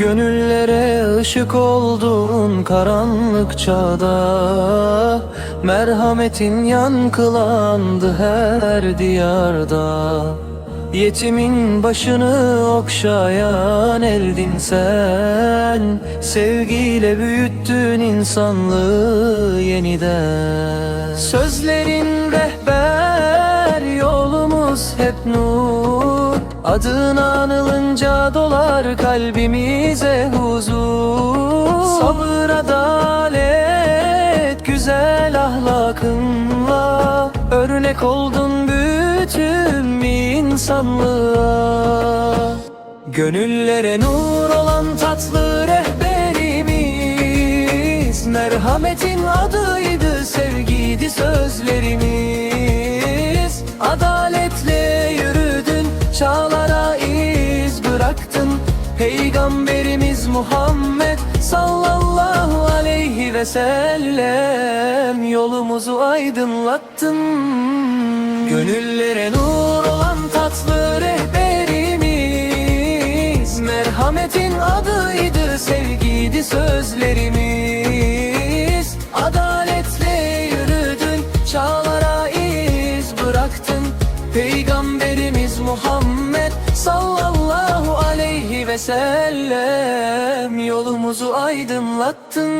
Gönüllere ışık oldun karanlık çağda. Merhametin yankılandı her diyarda. Yetimin başını okşayan eldin sen. Sevgiyle büyüttün insanlığı yeniden. Sözlerin Adın anılınca dolar kalbimize huzur. Sabır adalet güzel ahlakınla Örnek oldun bütün insanlığa. Gönüllere nur olan tatlı rehberimiz Merhametin adıydı Peygamberimiz Muhammed sallallahu aleyhi ve sellem. Yolumuzu aydınlattın. Gönüllere nur olan tatlı rehberimiz. Merhametin adıydı sevgiydi sözlerimiz. Adaletle yürüdün çağlara iz bıraktın. Peygamberimiz Muhammed sallallahu ve sellem Yolumuzu aydınlattın